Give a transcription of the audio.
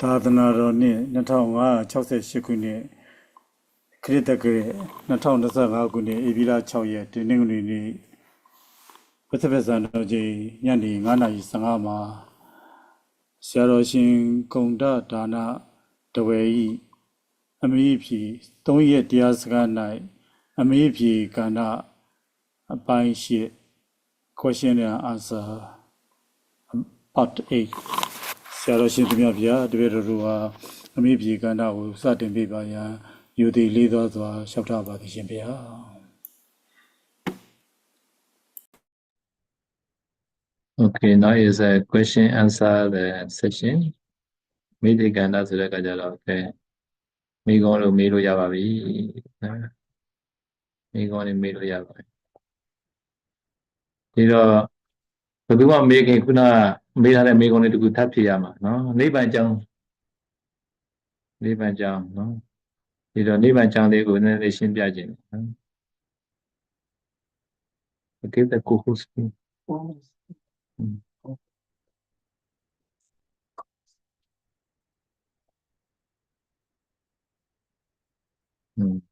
သာသနာတော်နှစ်2568ခုနှစ်ခရစ်တက္ကရာ2025ခုနှစ်ဧပြီလ6ရက်ဒီနေ့နေ့နေ့ပထမဇန်တော်ကြီးညနေ9:15မှာဆရာတော်ရှင်ဂုံဒဒါနတဝေဤအမိဖြီ3ရက်တရားစကား၌အမိဖြီကန္နအပိုင်းရှိ question and answer part 8 ဆရာတော်ရှင်သူမြတ်ဗျာတပည့်တော်တို့ဟာအမိပြေကန္တာကိုစတင်ပြပါရန်ယူသည်လေးသောစွာလျှောက်ထားပါသည်ရှင်ဗျာ Okay, now is a question answer the session. မိဒီကန္တာဆိုတဲ့အခါကျတော့ okay မိကုံးလို့မေးလို့ရပါပြီနော်မိကုံးလေးမေးလို့ရပါပြီဒီတော့ဘယ်သူမှမေးခင်ခုနက မေးထားတဲ့မိကုံးလေးတခုထပ်ဖြေရမှာနော်နိဗ္ဗာန်ကြောင်းနိဗ္ဗာန်ကြောင်းနော်ဒီတော့နိဗ္ဗာန်ကြောင်းလေးကိုနည်းနည်းရှင်းပြခြင်းနော် Okay, the co-host. Mm. Mm.